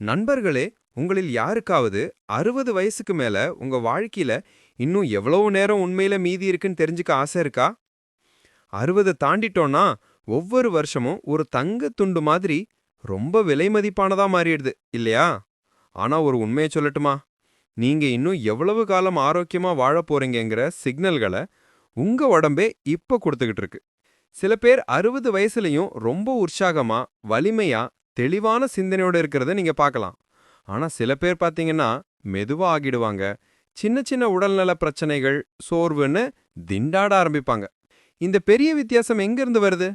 நண்பர்களே உங்களில் யாருக்காவது அறுபது வயசுக்கு மேல உங்க வாழ்க்கையில இன்னும் எவ்வளவு நேரம் உண்மையில மீதி இருக்குன்னு தெரிஞ்சுக்க ஆசை இருக்கா? அறுபதை தாண்டிட்டோம்னா ஒவ்வொரு வருஷமும் ஒரு தங்க துண்டு மாதிரி ரொம்ப விலை மதிப்பானதா மாறிடுது இல்லையா? ஆனா ஒரு உண்மையை சொல்லட்டுமா? நீங்க இன்னும் எவ்வளவு காலம் ஆரோக்கியமா வாழப் போறீங்கிற சிக்னல்களை உங்க உடம்பே இப்ப கொடுத்துக்கிட்டு இருக்கு. சில பேர் அறுபது வயசுலயும் ரொம்ப உற்சாகமா வலிமையா தெளிவான சிந்தனையோட இருக்கிறத நீங்க பார்க்கலாம். ஆனா சில பேர் பாத்தீங்கன்னா மெதுவா ஆகிடுவாங்க. சின்ன சின்ன உடல்நல பிரச்சனைகள் சோர்வுன்னு திண்டாட ஆரம்பிப்பாங்க. இந்த பெரிய வித்தியாசம் எங்கிருந்து வருது?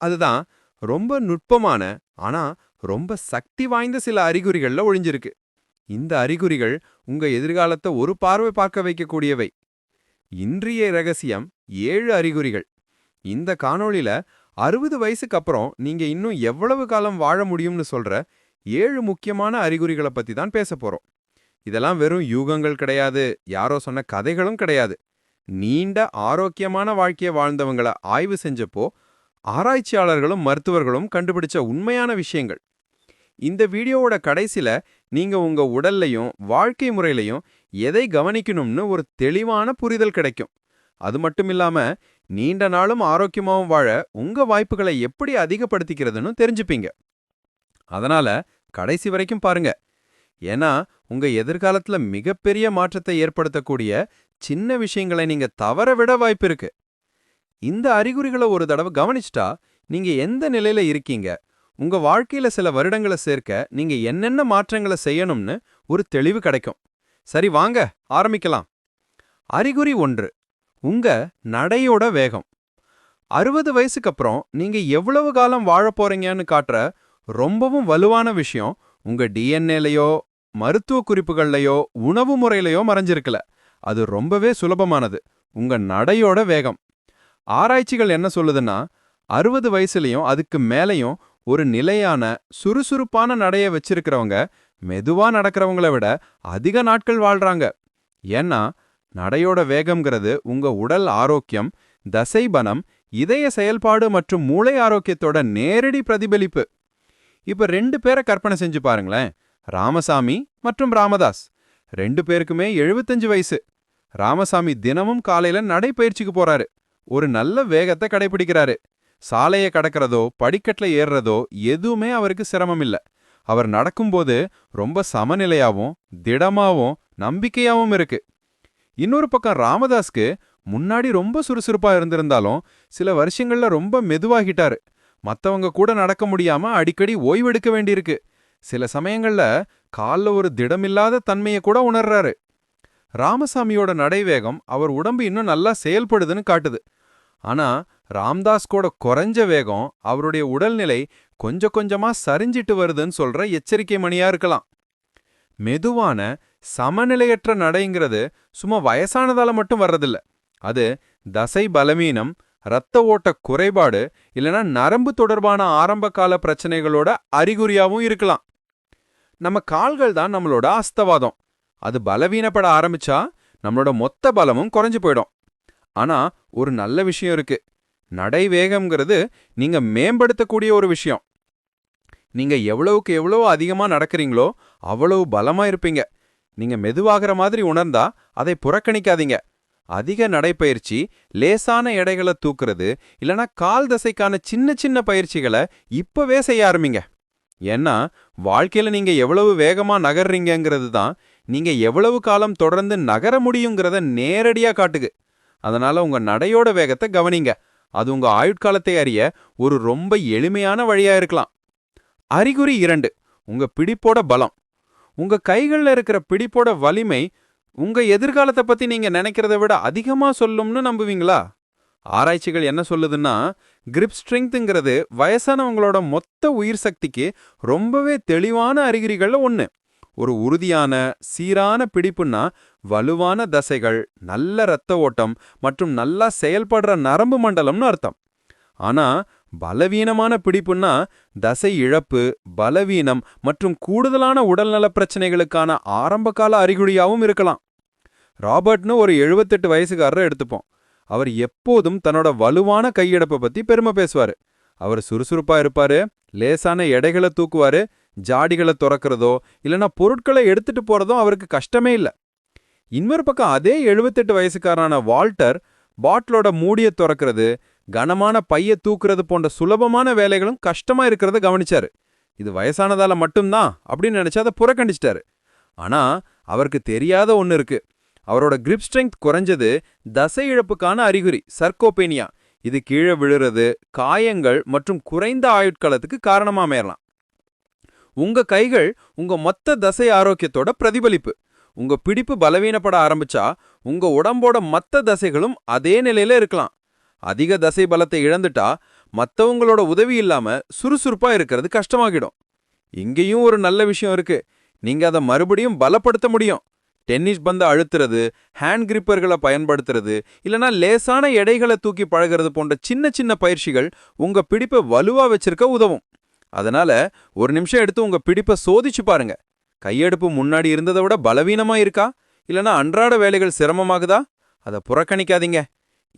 அதுதான் ரொம்ப நுட்பமான ஆனா ரொம்ப சக்தி வாய்ந்த சில அறிகுறிகள்ல ஒழிஞ்சிருக்கு. இந்த அறிகுறிகள் உங்க எதிர்காலத்தை ஒரு பார்வை பார்க்க வைக்கக்கூடியவை. இன்றைய ரகசியம் ஏழு அறிகுறிகள். இந்த காணொளியில அறுபது வயசுக்கு அப்புறம் நீங்க இன்னும் எவ்வளவு காலம் வாழ முடியும்னு சொல்ற ஏழு முக்கியமான அறிகுறிகளை பத்தி தான் பேச போறோம். இதெல்லாம் வெறும் யூகங்கள் கிடையாது யாரோ சொன்ன கதைகளும் கிடையாது. நீண்ட ஆரோக்கியமான வாழ்க்கையை வாழ்ந்தவங்களை ஆய்வு செஞ்சப்போ ஆராய்ச்சியாளர்களும் மருத்துவர்களும் கண்டுபிடிச்ச உண்மையான விஷயங்கள். இந்த வீடியோவோட கடைசில நீங்க உங்க உடல்லையும் வாழ்க்கை முறையிலையும் எதை கவனிக்கணும்னு ஒரு தெளிவான புரிதல் கிடைக்கும். அது மட்டும் இல்லாம நீண்ட நாளும் ஆரோக்கியமாவும் வாழ உங்க வாய்ப்புகளை எப்படி அதிகப்படுத்திக்கிறதுன்னு தெரிஞ்சுப்பீங்க. அதனால கடைசி வரைக்கும் பாருங்க. ஏன்னா உங்க எதிர்காலத்துல மிகப்பெரிய மாற்றத்தை ஏற்படுத்தக்கூடிய சின்ன விஷயங்களை நீங்க தவற விட வாய்ப்பு இருக்கு. இந்த அறிகுறிகளை ஒரு தடவை கவனிச்சிட்டா நீங்க எந்த நிலையில இருக்கீங்க? உங்க வாழ்க்கையில சில வருடங்களை சேர்க்க நீங்க என்னென்ன மாற்றங்களை செய்யணும்னு ஒரு தெளிவு கிடைக்கும். சரி வாங்க ஆரம்பிக்கலாம். அறிகுறி ஒன்று. உங்க நடையோட வேகம். அறுபது வயசுக்கு அப்புறம் நீங்க எவ்வளவு காலம் வாழ போறீங்கன்னு காட்டுற ரொம்பவும் வலுவான விஷயம் உங்க டிஎன்ஏலையோ மருத்துவ குறிப்புகள்லையோ உணவு முறையிலையோ மறைஞ்சிருக்கல. அது ரொம்பவே சுலபமானது. உங்க நடையோட வேகம். ஆராய்ச்சிகள் என்ன சொல்லுதுன்னா அறுபது வயசுலயும் அதுக்கு மேலையும் ஒரு நிலையான சுறுசுறுப்பான நடைய வச்சிருக்கிறவங்க மெதுவா நடக்கிறவங்கள விட அதிக நாட்கள் வாழ்றாங்க. ஏன்னா நடையோட வேகம்ங்கிறது உங்க உடல் ஆரோக்கியம் தசைபனம் இதய செயல்பாடு மற்றும் மூளை ஆரோக்கியத்தோட நேரடி பிரதிபலிப்பு. இப்ப ரெண்டு பேரை கற்பனை செஞ்சு பாருங்களேன். ராமசாமி மற்றும் ராமதாஸ். ரெண்டு பேருக்குமே 75 வயசு. ராமசாமி தினமும் காலையில நடைப்பயிற்சிக்கு போறாரு. ஒரு நல்ல வேகத்தை கடைபிடிக்கிறாரு. சாலையை கடக்கிறதோ படிக்கட்டுல ஏறுறதோ எதுவுமே அவருக்கு சிரமம் இல்ல. அவர் நடக்கும்போது ரொம்ப சமநிலையாவும் திடமாவும் நம்பிக்கையாவும் இருக்கு. இன்னொரு பக்கம் ராமதாஸ்க்கு முன்னாடி ரொம்ப சுறுசுறுப்பா இருந்திருந்தாலும் சில வருஷங்கள்ல ரொம்ப மெதுவாகிட்டாரு. மத்தவங்க கூட நடக்க முடியாம அடிக்கடி ஓய்வெடுக்க வேண்டியிருக்கு. சில சமயங்கள்ல கால்ல ஒரு திடமில்லாத தன்மையை கூட உணர்றாரு. ராமசாமியோட நடைவேகம் அவர் உடம்பு இன்னும் நல்லா செயல்படுதுன்னு காட்டுது. ஆனா ராம்தாஸ் கூட குறைஞ்ச வேகம் அவருடைய உடல்நிலை கொஞ்சம் கொஞ்சமா சரிஞ்சிட்டு வருதுன்னு சொல்ற எச்சரிக்கை மணியா இருக்கலாம். மெதுவான சமநிலையற்ற நடைங்கிறது சும்மா வயசானதால மட்டும் வர்றதில்ல. அது தசை பலவீனம் இரத்த ஓட்ட குறைபாடு இல்லனா நரம்பு தொடர்பான ஆரம்ப கால பிரச்சனைகளோட அறிகுறியாவும் இருக்கலாம். நம்ம கால்கள் தான் நம்மளோட அஸ்தவாதம். அது பலவீனப்பட ஆரம்பிச்சா நம்மளோட மொத்த பலமும் குறைஞ்சு போயிடும். ஆனா ஒரு நல்ல விஷயம் இருக்கு. நடை வேகம்ங்கிறது நீங்க மேம்படுத்தக்கூடிய ஒரு விஷயம். நீங்க எவ்வளவுக்கு எவ்வளவு அதிகமா நடக்கிறீங்களோ அவ்வளவு பலமா இருப்பீங்க. நீங்க மெதுவாகிற மாதிரி உணர்ந்தா அதை புறக்கணிக்காதீங்க. அதிக நடைப்பயிற்சி லேசான எடைகளை தூக்குறது இல்லனா கால் தசைக்கான சின்ன சின்ன பயிற்சிகளை இப்பவே செய்ய ஆரம்பிங்க. ஏன்னா வாழ்க்கையில நீங்க எவ்வளவு வேகமா நகர்றீங்கிறது தான் நீங்க எவ்வளவு காலம் தொடர்ந்து நகர முடியுங்கிறத நேரடியா காட்டுக்கு அதனால உங்க நடையோட வேகத்தை கவனிங்க. அது உங்க ஆயுட்காலத்தை அறிய ஒரு ரொம்ப எளிமையான வழியா இருக்கலாம். அறிகுறி இரண்டு உங்க பிடிப்போட பலம். உங்க கைகள்ல இருக்கிற பிடிப்போட வலிமை உங்க எதிர்காலத்தை பத்தி நீங்க நினைக்கிறத விட அதிகமா சொல்லும்னு நம்புவீங்களா? ஆராய்ச்சிகள் என்ன சொல்லுதுன்னா கிரிப் ஸ்ட்ரெங்க்ங்கிறது வயசானவங்களோட மொத்த உயிர் சக்திக்கு ரொம்பவே தெளிவான அறிகுறிகள்ல ஒண்ணு. ஒரு உறுதியான சீரான பிடிப்புன்னா வலுவான தசைகள் நல்ல இரத்த ஓட்டம் மற்றும் நல்லா செயல்படுற நரம்பு மண்டலம்னு அர்த்தம். ஆனா பலவீனமான பிடிப்புன்னா தசை இழப்பு பலவீனம் மற்றும் கூடுதலான உடல்நல பிரச்சனைகளுக்கான ஆரம்பகால அறிகுறியாவும் இருக்கலாம். ராபர்ட்னு ஒரு 78 வயசுக்காரரை எடுத்துப்போம். அவர் எப்போதும் தன்னோட வலுவான கையெடுப்பை பத்தி பெருமை பேசுவாரு. அவர் சுறுசுறுப்பா இருப்பாரு லேசான எடைகளை தூக்குவாரு ஜாடிகளை துறக்கிறதோ இல்லனா பொருட்களை எடுத்துட்டு போறதோ அவருக்கு கஷ்டமே இல்ல. இன்னொரு பக்கம் அதே எழுபத்தெட்டு வயசுக்காரான வால்டர் பாட்டிலோட மூடிய துறக்கிறது கனமான பைய தூக்குறது போன்ற சுலபமான வேலைகளும் கஷ்டமா இருக்கிறத கவனிச்சாரு. இது வயசானதால மட்டும்தான் அப்படின்னு நினைச்சு அதை புறக்கணிச்சிட்டாரு. ஆனா அவருக்கு தெரியாத ஒன்னு இருக்கு. அவரோட கிரிப் ஸ்ட்ரெங்க் குறைஞ்சது தசை இழப்புக்கான அறிகுறி சர்க்கோபேனியா இது கீழே விழுறது காயங்கள் மற்றும் குறைந்த ஆயுட்காலத்துக்கு காரணமா அமையலாம். உங்க கைகள் உங்க மொத்த தசை ஆரோக்கியத்தோட பிரதிபலிப்பு. உங்க பிடிப்பு பலவீனப்பட ஆரம்பிச்சா உங்க உடம்போட மத்த தசைகளும் அதே நிலையில இருக்கலாம். அதிக தசை பலத்தை இழந்துட்டா மத்தவங்களோட உதவி இல்லாம சுறுசுறுப்பா இருக்கிறது கஷ்டமாகிடும். இங்கேயும் ஒரு நல்ல விஷயம் இருக்கு. நீங்க அதை மறுபடியும் பலப்படுத்த முடியும். டென்னிஸ் பந்த அழுத்துறது ஹேண்ட் கிரிப்பர்களை பயன்படுத்துறது இல்லனா லேசான எடைகளை தூக்கி பழகிறது போன்ற சின்ன சின்ன பயிற்சிகள் உங்க பிடிப்பை வலுவா வச்சிருக்க உதவும். அதனால ஒரு நிமிஷம் எடுத்து உங்க பிடிப்பை சோதிச்சு பாருங்க. கையெடுப்பு முன்னாடி இருந்ததை விட பலவீனமா இருக்கா? இல்லனா அன்றாட வேலைகள் சிரமமாகுதா? அதை புறக்கணிக்காதீங்க.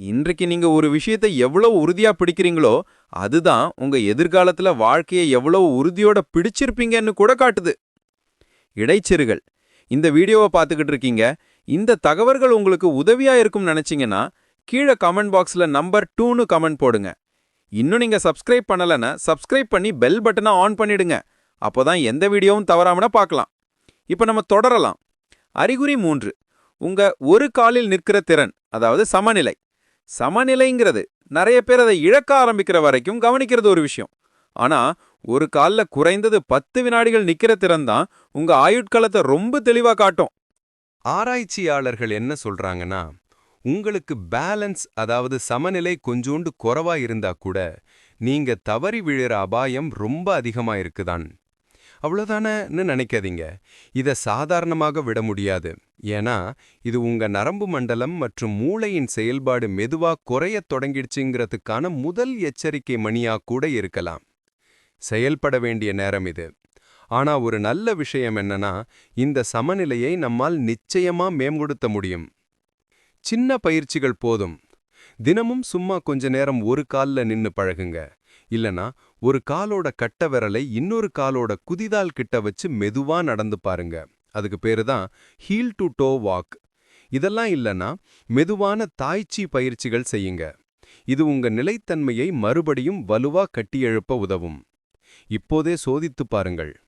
இன்றைக்கு நீங்க ஒரு விஷயத்தை எவ்வளவு உறுதியா பிடிக்கிறீங்களோ அதுதான் உங்க எதிர்காலத்துல வாழ்க்கையை எவ்வளவு உறுதியோட பிடிச்சிருப்பீங்கன்னு கூட காட்டுது. இடைச்செருகள் இந்த வீடியோவை பார்த்துக்கிட்டு இருக்கீங்க. இந்த தகவல்கள் உங்களுக்கு உதவியா இருக்கும்னு நினைச்சீங்கன்னா கீழே கமெண்ட் பாக்ஸ்ல நம்பர் டூன்னு கமெண்ட் போடுங்க. இன்னும் நீங்க சப்ஸ்கிரைப் பண்ணலன்னா சப்ஸ்கிரைப் பண்ணி பெல் பட்டனை ஆன் பண்ணிடுங்க. அப்போதான் எந்த வீடியோவும் தவறாமனா பார்க்கலாம். இப்போ நம்ம தொடரலாம். அறிகுறி மூன்று. உங்க ஒரு காலில் நிற்கிற திறன் அதாவது சமநிலை. சமநிலைங்கிறது நிறைய பேர் அதை இழக்க ஆரம்பிக்கிற வரைக்கும் கவனிக்கிறது ஒரு விஷயம். ஆனா ஒரு கால்ல குறைந்தது பத்து வினாடிகள் நிக்கிற திறன் தான் உங்க ஆயுட்காலத்தை ரொம்ப தெளிவா காட்டும். ஆராய்ச்சியாளர்கள் என்ன சொல்றாங்கன்னா உங்களுக்கு பேலன்ஸ் அதாவது சமநிலை கொஞ்சோண்டு குறைவா இருந்தா கூட நீங்க தவறி விழுற அபாயம் ரொம்ப அதிகமா இருக்குதான். அவ்வளோதானன்னு நினைக்காதீங்க. இத சாதாரணமாக விட முடியாது. ஏன்னா இது உங்க நரம்பு மண்டலம் மற்றும் மூளையின் செயல்பாடு மெதுவா குறையத் தொடங்கிடுச்சுங்கிறதுக்கான முதல் எச்சரிக்கை மணியா கூட இருக்கலாம். செயல்பட வேண்டிய நேரம் இது. ஆனா ஒரு நல்ல விஷயம் என்னன்னா இந்த சமநிலையை நம்மால் நிச்சயமா மேம்படுத்த முடியும். சின்ன பயிற்சிகள் போதும். தினமும் சும்மா கொஞ்ச நேரம் ஒரு கால்ல நின்னு பழகுங்க. இல்லனா ஒரு காலோட கட்ட விரலை இன்னொரு காலோட குதிதால் கிட்ட வச்சு மெதுவா நடந்து பாருங்க. அதுக்கு பேரு தான் ஹீல் டு டோ வாக் இதெல்லாம் இல்லனா மெதுவான தாய்ச்சி பயிற்சிகள் செய்யுங்க. இது உங்க நிலைத்தன்மையை மறுபடியும் வலுவா கட்டியெழுப்ப உதவும். இப்போதே சோதித்துப் பாருங்கள்.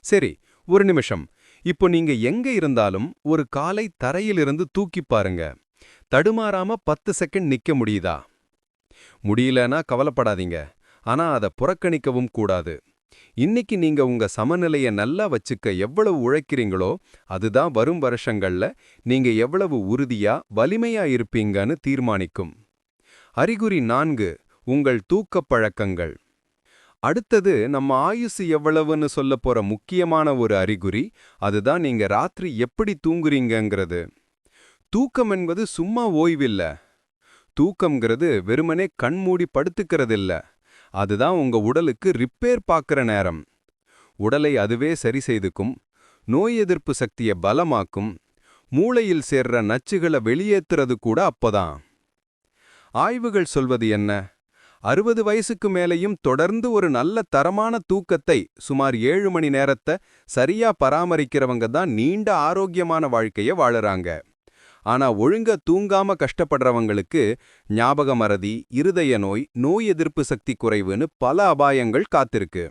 சரி ஒரு நிமிஷம். இப்போ நீங்க எங்க இருந்தாலும் ஒரு காலை தரையிலிருந்து தூக்கிப் பாருங்க. தடுமாறாம பத்து செகண்ட் நிக்க முடியுதா? முடியலன்னா கவலைப்படாதீங்க. ஆனா அதை புறக்கணிக்கவும் கூடாது. இன்னைக்கு நீங்க உங்க சமநிலைய நல்லா வச்சுக்க எவ்வளவு உழைக்கிறீங்களோ அதுதான் வரும் வருஷங்கள்ல நீங்க எவ்வளவு உறுதியா வலிமையா இருப்பீங்கன்னு தீர்மானிக்கும். அறிகுறி நான்கு உங்கள் தூக்கப் பழக்கங்கள். அடுத்தது நம்ம ஆயுசு எவ்வளவுன்னு சொல்ல போற முக்கியமான ஒரு அறிகுறி அதுதான் நீங்க ராத்திரி எப்படி தூங்குறீங்கங்கிறது. தூக்கம் என்பது சும்மா ஓய்வில்ல. தூக்கம்ங்கிறது வெறுமனே கண்மூடி படுத்துக்கிறதில்ல. அதுதான் உங்க உடலுக்கு ரிப்பேர் பார்க்குற நேரம். உடலை அதுவே சரி செய்துக்கும் நோய் எதிர்ப்பு சக்தியை பலமாக்கும் மூளையில் சேர்ற நச்சுகளை வெளியேத்துறது கூட அப்போதான். ஆய்வுகள் சொல்வது என்ன? அறுபது வயசுக்கு மேலேயும் தொடர்ந்து ஒரு நல்ல தரமான தூக்கத்தை சுமார் ஏழு மணி நேரத்தை சரியா பராமரிக்கிறவங்க தான் நீண்ட ஆரோக்கியமான வாழ்க்கைய வாழறாங்க. ஆனா ஒழுங்கா தூங்காம கஷ்டப்படுறவங்களுக்கு ஞாபக மறதி இருதய நோய் நோய் எதிர்ப்பு சக்தி குறைவுன்னு பல அபாயங்கள் காத்திருக்கு.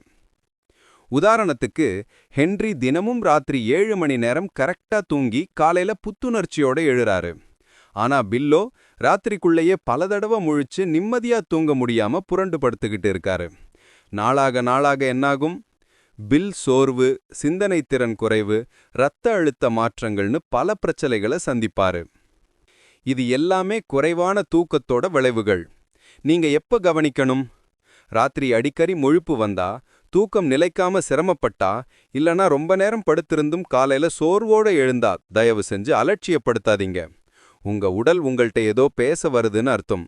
உதாரணத்துக்கு ஹென்றி தினமும் ராத்திரி ஏழு மணி நேரம் கரெக்டா தூங்கி காலையில புத்துணர்ச்சியோட எழுறாரு. ஆனா பில்லோ ராத்திரிக்குள்ளேயே பல தடவை முழிச்சு நிம்மதியா தூங்க முடியாம புரண்டு படுத்துக்கிட்டு இருக்காரு. நாளாக நாளாக என்னாகும்? பில் சோர்வு சிந்தனை திறன் குறைவு இரத்த அழுத்த மாற்றங்கள்னு பல பிரச்சனைகளை சந்திப்பாரு. இது எல்லாமே குறைவான தூக்கத்தோட விளைவுகள். நீங்க எப்ப கவனிக்கணும்? ராத்திரி அடிக்கடி முழுப்பு வந்தா தூக்கம் நிலைக்காம சிரமப்பட்டா இல்லனா ரொம்ப நேரம் படுத்திருந்தும் காலையில சோர்வோட எழுந்தா தயவு செஞ்சு அலட்சியப்படுத்தாதீங்க. உங்க உடல் உங்கள்ட்ட ஏதோ பேச வருதுன்னு அர்த்தம்.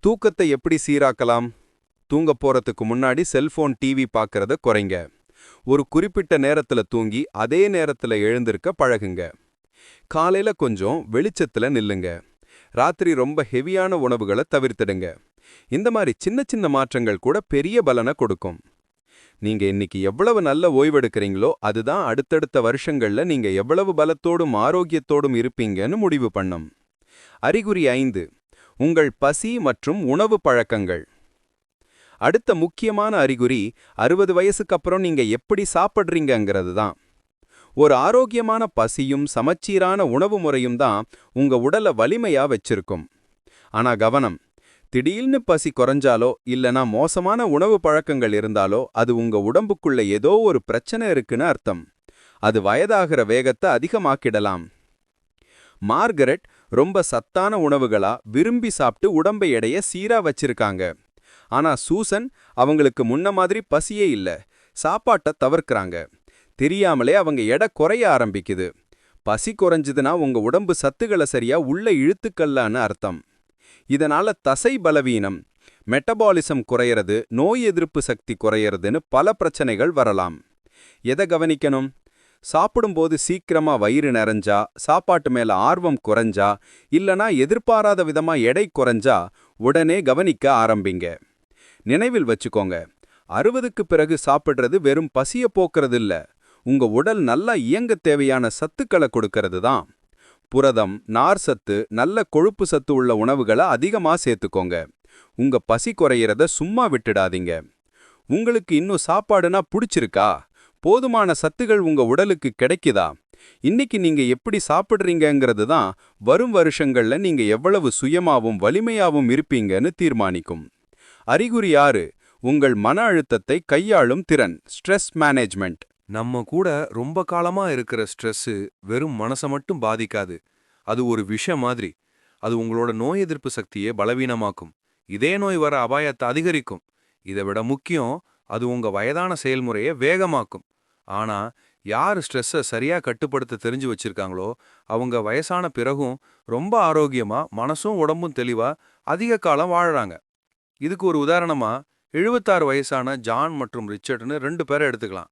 தூக்கத்தை எப்படி சீராக்கலாம்? தூங்க போறதுக்கு முன்னாடி செல்போன் டிவி பார்க்கறத குறைங்க. ஒரு குறிப்பிட்ட நேரத்துல தூங்கி அதே நேரத்துல எழுந்திருக்க பழகுங்க. காலையில கொஞ்சம் வெளிச்சத்துல நில்லுங்க. ராத்திரி ரொம்ப ஹெவியான உணவுகளை தவிர்த்திடுங்க. இந்த மாதிரி சின்ன சின்ன மாற்றங்கள் கூட பெரிய பலனை கொடுக்கும். நீங்க இன்னைக்கு எவ்வளவு நல்ல ஓய்வெடுக்கிறீங்களோ அதுதான் அடுத்தடுத்த வருஷங்கள்ல நீங்க எவ்வளவு பலத்தோடும் ஆரோக்கியத்தோடும் இருப்பீங்கன்னு முடிவு பண்ணும். அறிகுறி ஐந்து உங்கள் பசி மற்றும் உணவு பழக்கங்கள். அடுத்த முக்கியமான அறிகுறி அறுபது வயசுக்கு அப்புறம் நீங்க எப்படி சாப்பிடுறீங்கங்கிறது தான். ஒரு ஆரோக்கியமான பசியும் சமச்சீரான உணவு முறையும் தான் உங்க உடலை வலிமையா வச்சிருக்கும். ஆனா கவனம் திடீர்னு பசி குறைஞ்சாலோ இல்லனா மோசமான உணவு பழக்கங்கள் இருந்தாலோ அது உங்க உடம்புக்குள்ள ஏதோ ஒரு பிரச்சனை இருக்குன்னு அர்த்தம். அது வயதாகிற வேகத்தை அதிகமாக்கிடலாம். மார்கரெட் ரொம்ப சத்தான உணவுகளா விரும்பி சாப்பிட்டு உடம்பை எடைய சீரா வச்சிருக்காங்க. ஆனா சூசன் அவங்களுக்கு முன்ன மாதிரி பசியே இல்ல. சாப்பாட்டை தவிர்க்கிறாங்க. தெரியாமலே அவங்க எடை குறைய ஆரம்பிக்குது. பசி குறைஞ்சதுன்னா உங்க உடம்பு சத்துக்களை சரியா உள்ள இழுத்துக்கல்லான்னு அர்த்தம். இதனால தசை பலவீனம் மெட்டபாலிசம் குறையிறது நோய் எதிர்ப்பு சக்தி குறையறதுன்னு பல பிரச்சனைகள் வரலாம். எதை கவனிக்கணும்? சாப்பிடும்போது சீக்கிரமா வயிறு நிறைஞ்சா சாப்பாட்டு மேல ஆர்வம் குறைஞ்சா இல்லனா எதிர்பாராத விதமா எடை குறைஞ்சா உடனே கவனிக்க ஆரம்பிங்க. நினைவில் வச்சுக்கோங்க. அறுபதுக்கு பிறகு சாப்பிட்றது வெறும் பசிய போக்குறது இல்ல உங்க உடல் நல்லா இயங்க தேவையான சத்துக்களை கொடுக்கறது தான். புரதம் நார் சத்து நல்ல கொழுப்பு சத்து உள்ள உணவுகளை அதிகமா சேர்த்துக்கோங்க. உங்க பசி குறையிறத சும்மா விட்டுடாதீங்க. உங்களுக்கு இன்னும் சாப்பாடுனா பிடிச்சிருக்கா? போதுமான சத்துகள் உங்க உடலுக்கு கிடைக்குதா? இன்னைக்கு நீங்க எப்படி சாப்பிட்றீங்கிறது தான் வரும் வருஷங்கள்ல நீங்க எவ்வளவு சுயமாவும் வலிமையாவும் இருப்பீங்கன்னு தீர்மானிக்கும். அறிகுறி ஆறு உங்கள் மன அழுத்தத்தை கையாளும் திறன் ஸ்ட்ரெஸ் மேனேஜ்மெண்ட் நம்ம கூட ரொம்ப காலமா இருக்கிற ஸ்ட்ரெஸ்ஸு வெறும் மனசை மட்டும் பாதிக்காது. அது ஒரு விஷம் மாதிரி. அது உங்களோட நோய் எதிர்ப்பு சக்தியை பலவீனமாக்கும். இதே நோய் வர அபாயத்தை அதிகரிக்கும். இதை விட முக்கியம் அது உங்க வயதான செயல்முறையை வேகமாக்கும். ஆனா யார் ஸ்ட்ரெஸ்ஸை சரியா கட்டுப்படுத்த தெரிஞ்சு வச்சிருக்காங்களோ அவங்க வயசான பிறகும் ரொம்ப ஆரோக்கியமா மனசும் உடம்பும் தெளிவா அதிக காலம் வாழறாங்க. இதுக்கு ஒரு உதாரணமா எழுபத்தாறு வயசான ஜான் மற்றும் ரிச்சர்ட்னு ரெண்டு பேரை எடுத்துக்கலாம்.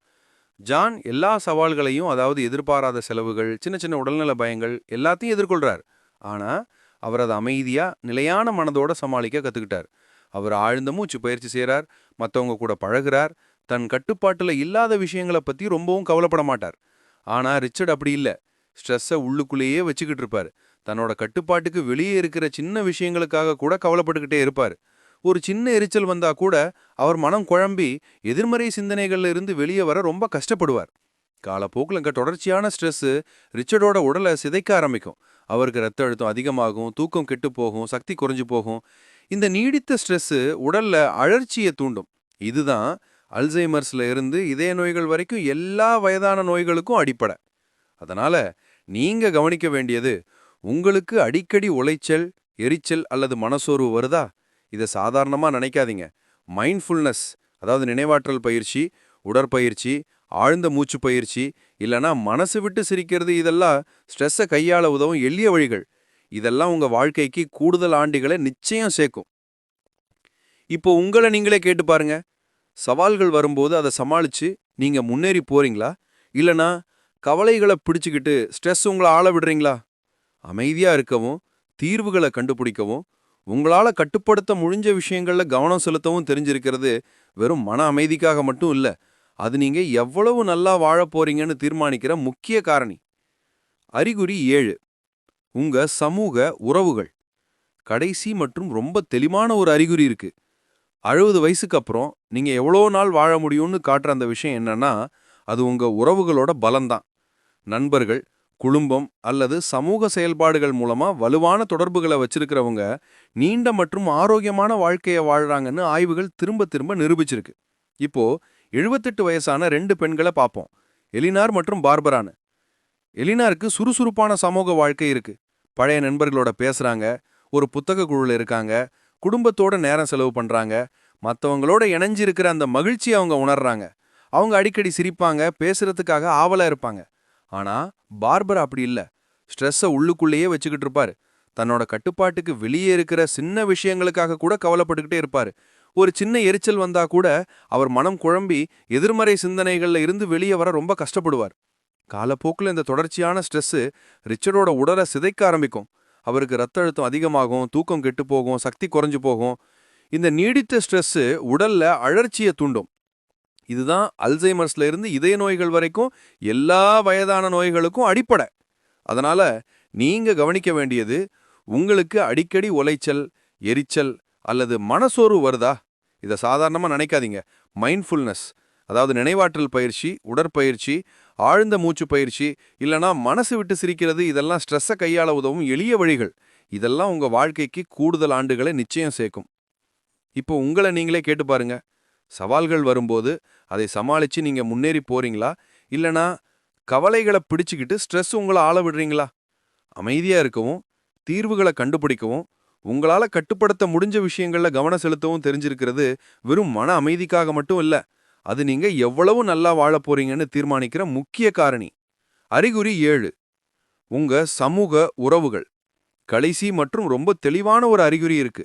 ஜான் எல்லா சவால்களையும் அதாவது எதிர்பாராத செலவுகள் சின்ன சின்ன உடல்நல பயங்கள் எல்லாத்தையும் எதிர்கொள்றார். ஆனால் அவர் அதை அமைதியாக நிலையான மனதோட சமாளிக்க கற்றுக்கிட்டார் அவர் ஆழ்ந்த மூச்சு பயிற்சி செய்கிறார் மத்தவங்க கூட பழகுறார் தன் கட்டுப்பாட்டில் இல்லாத விஷயங்களை பற்றி ரொம்பவும் கவலைப்பட மாட்டார். ஆனால் ரிச்சர்ட் அப்படி இல்லை. ஸ்ட்ரெஸ்ஸை உள்ளுக்குள்ளேயே வச்சுக்கிட்டு இருப்பார். தன்னோட கட்டுப்பாட்டுக்கு வெளியே இருக்கிற சின்ன விஷயங்களுக்காக கூட கவலைப்பட்டுக்கிட்டே இருப்பார். ஒரு சின்ன எரிச்சல் வந்தா கூட அவர் மனம் குழம்பி எதிர்மறை சிந்தனைகள்ல இருந்து வெளியே வர ரொம்ப கஷ்டப்படுவார். காலப்போக்கில் இங்கே தொடர்ச்சியான ஸ்ட்ரெஸ் ரிச்சர்டோட உடலை சிதைக்க ஆரம்பிக்கும். அவருக்கு ரத்த அழுத்தம் அதிகமாகும் தூக்கம் கெட்டு போகும் சக்தி குறைஞ்சு போகும். இந்த நீடித்த ஸ்ட்ரெஸ் உடல்ல அழற்சியை தூண்டும். இதுதான் அல்சைமர்ஸ்ல இருந்து இதய நோய்கள் வரைக்கும் எல்லா வயதான நோய்களுக்கும் அடிப்படை. அதனால நீங்க கவனிக்க வேண்டியது உங்களுக்கு அடிக்கடி உளைச்சல் எரிச்சல் அல்லது மனசோர்வு வருதா? இதை சாதாரணமா நினைக்காதீங்க. மைண்ட்ஃபுல்னஸ் அதாவது நினைவாற்றல் பயிற்சி உடற்பயிற்சி ஆழ்ந்த மூச்சு பயிற்சி இல்லனா மனசு விட்டு சிரிக்கிறது இதெல்லாம் ஸ்ட்ரெஸ்ஸை கையாள உதவும் எளிய வழிகள். இதெல்லாம் உங்க வாழ்க்கைக்கு கூடுதல் ஆண்டுகளை நிச்சயம் சேர்க்கும். இப்போ உங்களை நீங்களே கேட்டு பாருங்க. சவால்கள் வரும்போது அதை சமாளிச்சு நீங்க முன்னேறி போறீங்களா? இல்லனா கவலைகளை பிடிச்சுக்கிட்டு ஸ்ட்ரெஸ் உங்களை ஆள விடுறீங்களா? அமைதியா இருக்கவும் தீர்வுகளை கண்டுபிடிக்கவும் உங்களால கட்டுப்படுத்த முடிஞ்ச விஷயங்கள்ல கவனம் செலுத்தவும் தெரிஞ்சிருக்கிறது வெறும் மன அமைதிக்காக மட்டும் இல்லை. அது நீங்கள் எவ்வளவு நல்லா வாழ போறீங்கன்னு தீர்மானிக்கிற முக்கிய காரணி. அறிகுறி ஏழு. உங்க சமூக உறவுகள். கடைசி மற்றும் ரொம்ப தெளிவான ஒரு அறிகுறி இருக்கு. அறுபது வயசுக்கு அப்புறம் நீங்க எவ்வளோ நாள் வாழ முடியும்னு காட்டுற அந்த விஷயம் என்னன்னா அது உங்க உறவுகளோட பலம்தான். நண்பர்கள் குடும்பம் அல்லது சமூக செயல்பாடுகள் மூலமா வலுவான தொடர்புகளை வச்சிருக்கிறவங்க நீண்ட மற்றும் ஆரோக்கியமான வாழ்க்கையை வாழ்றாங்கன்னு ஆய்வுகள் திரும்ப திரும்ப நிரூபிச்சிருக்கு. இப்போ எழுபத்தெட்டு வயசான ரெண்டு பெண்களை பார்ப்போம் எலினார் மற்றும் பார்பரானு எலினாருக்கு சுறுசுறுப்பான சமூக வாழ்க்கை இருக்கு. பழைய நண்பர்களோட பேசுறாங்க ஒரு புத்தக குழுல இருக்காங்க குடும்பத்தோட நேரம் செலவு பண்றாங்க மற்றவங்களோட இணைஞ்சிருக்கிற அந்த மகிழ்ச்சியை அவங்க உணர்றாங்க. அவங்க அடிக்கடி சிரிப்பாங்க பேசுறதுக்காக ஆவலா இருப்பாங்க. ஆனா பார்பர் அப்படி இல்ல. ஸ்ட்ரெஸ்ஸை உள்ளுக்குள்ளேயே வச்சுக்கிட்டு இருப்பாரு. தன்னோட கட்டுப்பாட்டுக்கு வெளியே இருக்கிற சின்ன விஷயங்களுக்காக கூட கவலைப்பட்டுக்கிட்டே இருப்பாரு. ஒரு சின்ன எரிச்சல் வந்தா கூட அவர் மனம் குழம்பி எதிர்மறை சிந்தனைகள்ல இருந்து வெளியே வர ரொம்ப கஷ்டப்படுவார். காலப்போக்கில் இந்த தொடர்ச்சியான ஸ்ட்ரெஸ்ஸு ரிச்சர்டோட உடலை சிதைக்க ஆரம்பிக்கும். அவருக்கு ரத்த அழுத்தம் அதிகமாகும் தூக்கம் கெட்டு போகும் சக்தி குறைஞ்சு போகும். இந்த நீடித்த ஸ்ட்ரெஸ்ஸு உடல்ல அழற்சியை தூண்டும். இதுதான் அல்சைமர்ஸ்ல இருந்து இதய நோய்கள் வரைக்கும் எல்லா வயதான நோய்களுக்கும் அடிப்படை. அதனால நீங்க கவனிக்க வேண்டியது உங்களுக்கு அடிக்கடி உளைச்சல் எரிச்சல் அல்லது மனசோர்வு வருதா? இதை சாதாரணமா நினைக்காதீங்க. மைண்ட்ஃபுல்னஸ் அதாவது நினைவாற்றல் பயிற்சி உடற்பயிற்சி ஆழ்ந்த மூச்சு பயிற்சி இல்லனா மனசு விட்டு சிரிக்கிறது இதெல்லாம் ஸ்ட்ரெஸ்ஸை கையாள உதவும் எளிய வழிகள். இதெல்லாம் உங்க வாழ்க்கைக்கு கூடுதல் ஆண்டுகளை நிச்சயம் சேர்க்கும். இப்போ உங்களை நீங்களே கேட்டு பாருங்க. சவால்கள் வரும்போது அதை சமாளிச்சு நீங்க முன்னேறி போறீங்களா? இல்லனா கவலைகளை பிடிச்சிக்கிட்டு ஸ்ட்ரெஸ் உங்களை ஆள விடுறீங்களா? அமைதியா இருக்கவும் தீர்வுகளை கண்டுபிடிக்கவும் உங்களால கட்டுப்படுத்த முடிஞ்ச விஷயங்கள்ல கவனம் செலுத்தவும் தெரிஞ்சிருக்கிறது வெறும் மன அமைதிக்காக மட்டும் இல்ல. அது நீங்க எவ்வளவு நல்லா வாழ போறீங்கன்னு தீர்மானிக்கிற முக்கிய காரணி. அறிகுறி ஏழு. உங்க சமூக உறவுகள். கடைசி மற்றும் ரொம்ப தெளிவான ஒரு அறிகுறி இருக்கு.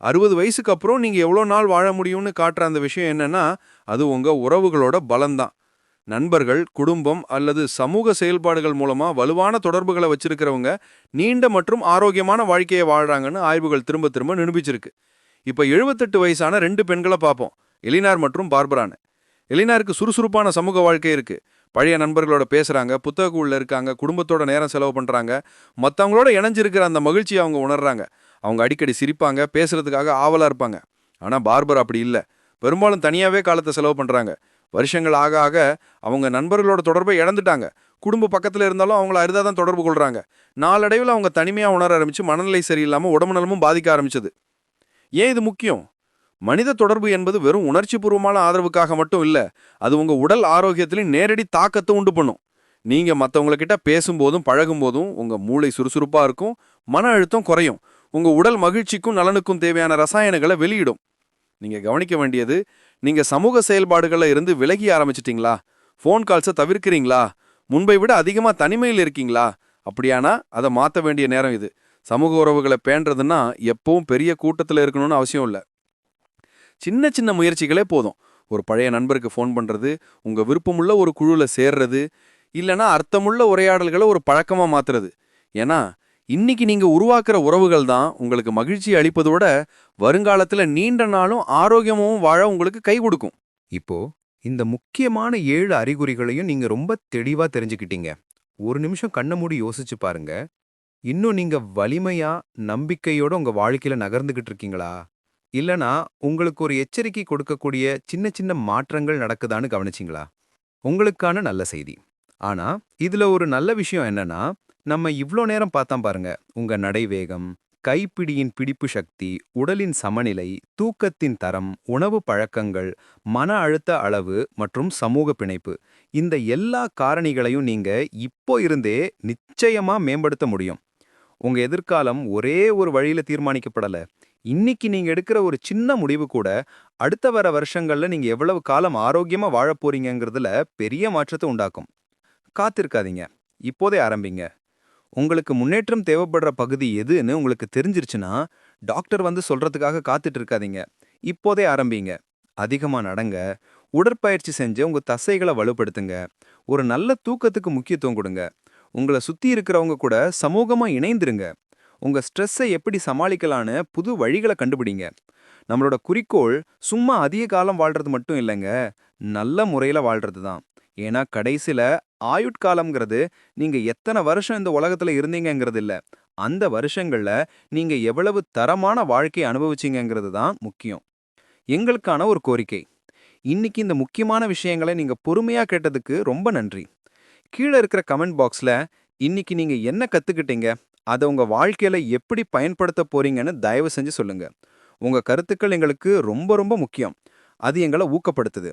அறுபது வயசுக்கு அப்புறம் நீங்கள் எவ்வளோ நாள் வாழ முடியும்னு காட்டுற அந்த விஷயம் என்னன்னா அது உங்கள் உறவுகளோட பலம்தான். நண்பர்கள் குடும்பம் அல்லது சமூக செயல்பாடுகள் மூலமாக வலுவான தொடர்புகளை வச்சிருக்கிறவங்க நீண்ட மற்றும் ஆரோக்கியமான வாழ்க்கையை வாழ்கிறாங்கன்னு ஆய்வுகள் திரும்ப திரும்ப நிரூபிச்சிருக்கு. இப்போ எழுபத்தெட்டு வயசான ரெண்டு பெண்களை பார்ப்போம். எலினார் மற்றும் பார்பரானு எலினாருக்கு சுறுசுறுப்பான சமூக வாழ்க்கை இருக்குது பழைய நண்பர்களோட பேசுகிறாங்க புத்தக புத்தகக்குள்ள இருக்காங்க குடும்பத்தோட நேரம் செலவு பண்ணுறாங்க மற்றவங்களோட இணைஞ்சிருக்கிற அந்த மகிழ்ச்சியை அவங்க உணர்றாங்க. அவங்க அடிக்கடி சிரிப்பாங்க பேசுறதுக்காக ஆவலாக இருப்பாங்க. ஆனால் பார்பர் அப்படி இல்லை. பெரும்பாலும் தனியாகவே காலத்தை செலவு பண்ணுறாங்க வருஷங்கள் ஆக ஆக அவங்க நண்பர்களோட தொடர்பை இழந்துட்டாங்க. குடும்ப பக்கத்தில் இருந்தாலும் அவங்கள அரிதாக தான் தொடர்பு கொள்கிறாங்க நாளடைவில் அவங்க தனிமையாக உணர ஆரம்பித்து மனநிலை சரியில்லாமல் உடம்பு நலமும் பாதிக்க ஆரம்பிச்சது. ஏன் இது முக்கியம்? மனித தொடர்பு என்பது வெறும் உணர்ச்சிபூர்வமான ஆதரவுக்காக மட்டும் இல்லை அது உங்கள் உடல் ஆரோக்கியத்திலையும் நேரடி தாக்கத்தை உண்டு பண்ணும். நீங்கள் மற்றவங்கக்கிட்ட கிட்ட பேசும்போதும் பழகும்போதும் உங்கள் மூளை சுறுசுறுப்பாக இருக்கும் மன அழுத்தம் குறையும். உங்க உடல் மகிழ்ச்சிக்கும் நலனுக்கும் தேவையான ரசாயனங்களை வெளியிடும். நீங்க கவனிக்க வேண்டியது நீங்க சமூக செயல்பாடுகளில் இருந்து விலகி ஆரம்பிச்சிட்டிங்களா? ஃபோன் கால்ஸை தவிர்க்கிறீங்களா? முன்பை விட அதிகமாக தனிமையில் இருக்கீங்களா? அப்படியானா அதை மாற்ற வேண்டிய நேரம் இது. சமூக உறவுகளை பேண்டதுன்னா எப்பவும் பெரிய கூட்டத்தில் இருக்கணும்னு அவசியம் இல்லை. சின்ன சின்ன முயற்சிகளே போதும். ஒரு பழைய நண்பருக்கு ஃபோன் பண்ணுறது உங்கள் விருப்பமுள்ள ஒரு குழுவில் சேர்றது இல்லைனா அர்த்தமுள்ள உரையாடல்களை ஒரு பழக்கமாக மாற்றுறது ஏன்னா இன்னைக்கு நீங்க உருவாக்குற உறவுகள் தான் உங்களுக்கு மகிழ்ச்சி அளிப்பதோட வருங்காலத்துல நீண்ட நாளும் ஆரோக்கியமும் வாழ உங்களுக்கு கை கொடுக்கும். இப்போ இந்த முக்கியமான ஏழு அறிகுறிகளையும் நீங்க ரொம்ப தெளிவா தெரிஞ்சுக்கிட்டீங்க. ஒரு நிமிஷம் கண்ணை மூடி யோசிச்சு பாருங்க. இன்னும் நீங்க வலிமையா நம்பிக்கையோட உங்க வாழ்க்கையில நகர்ந்துகிட்டு இருக்கீங்களா? இல்லனா உங்களுக்கு ஒரு எச்சரிக்கை கொடுக்கக்கூடிய சின்ன சின்ன மாற்றங்கள் நடக்குதான்னு கவனிச்சிங்களா? உங்களுக்கான நல்ல செய்தி. ஆனா இதுல ஒரு நல்ல விஷயம் என்னன்னா நம்ம இவ்ளோ நேரம் பார்த்தோம் பாருங்க. உங்க நடைவேகம் கைப்பிடியின் பிடிப்பு சக்தி உடலின் சமநிலை தூக்கத்தின் தரம் உணவு பழக்கங்கள் மன அழுத்த அளவு மற்றும் சமூக பிணைப்பு. இந்த எல்லா காரணிகளையும் நீங்க இப்போ இருந்தே நிச்சயமா மேம்படுத்த முடியும். உங்க எதிர்காலம் ஒரே ஒரு வழியில தீர்மானிக்கப்படல. இன்னைக்கு நீங்க எடுக்கிற ஒரு சின்ன முடிவு கூட அடுத்த வர வருஷங்கள்ல நீங்க எவ்வளவு காலம் ஆரோக்கியமா வாழ போறீங்கிறதுல பெரிய மாற்றத்தை உண்டாக்கும். காத்திருக்காதீங்க. இப்போதே ஆரம்பிங்க. உங்களுக்கு முன்னேற்றம் தேவைப்படுற பகுதி எதுன்னு உங்களுக்கு தெரிஞ்சிருச்சுன்னா டாக்டர் வந்து சொல்றதுக்காக காத்துட்டு இருக்காதீங்க இப்போதே ஆரம்பிங்க. அதிகமாக நடங்க. உடற்பயிற்சி செஞ்சு உங்கள் தசைகளை வலுப்படுத்துங்க. ஒரு நல்ல தூக்கத்துக்கு முக்கியத்துவம் கொடுங்க. உங்களை சுற்றி இருக்கிறவங்க கூட சமூகமாக இணைந்துருங்க. உங்கள் ஸ்ட்ரெஸ்ஸை எப்படி சமாளிக்கலான்னு புது வழிகளை கண்டுபிடிங்க. நம்மளோட குறிக்கோள் சும்மா அதிக காலம் வாழ்கிறது மட்டும் இல்லைங்க. நல்ல முறையில் வாழ்கிறது தான். ஏன்னா கடைசியில் ஆயுட்காலம்ங்கிறது நீங்க எத்தனை வருஷம் இந்த உலகத்துல இருந்தீங்கங்கிறது இல்ல. அந்த வருஷங்கள்ல நீங்க எவ்வளவு தரமான வாழ்க்கையை அனுபவிச்சிங்கிறது தான் முக்கியம். எங்களுக்கான ஒரு கோரிக்கை. இன்னைக்கு இந்த முக்கியமான விஷயங்களை நீங்க பொறுமையா கேட்டதுக்கு ரொம்ப நன்றி. கீழே இருக்கிற கமெண்ட் பாக்ஸ்ல இன்னைக்கு நீங்க என்ன கத்துக்கிட்டீங்க? அதை உங்க வாழ்க்கையில எப்படி பயன்படுத்த போறீங்கன்னு தயவு செஞ்சு சொல்லுங்க. உங்க கருத்துக்கள் எங்களுக்கு ரொம்ப ரொம்ப முக்கியம். அது எங்களை ஊக்கப்படுத்துது.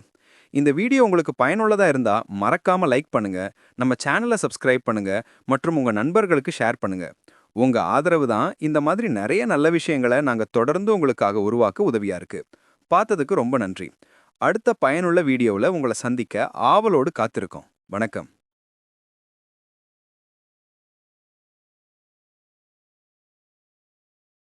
இந்த வீடியோ உங்களுக்கு பயனுள்ளதா இருந்தா மறக்காம லைக் பண்ணுங்க நம்ம சேனலை சப்ஸ்கிரைப் பண்ணுங்க மற்றும் உங்க நண்பர்களுக்கு ஷேர் பண்ணுங்க. உங்க ஆதரவு தான் இந்த மாதிரி நிறைய நல்ல விஷயங்களை நாங்க தொடர்ந்து உங்களுக்காக உருவாக்க உதவியா இருக்கு. பார்த்ததுக்கு ரொம்ப நன்றி. அடுத்த பயனுள்ள வீடியோவில் உங்களை சந்திக்க ஆவலோடு காத்திருக்கோம். வணக்கம்.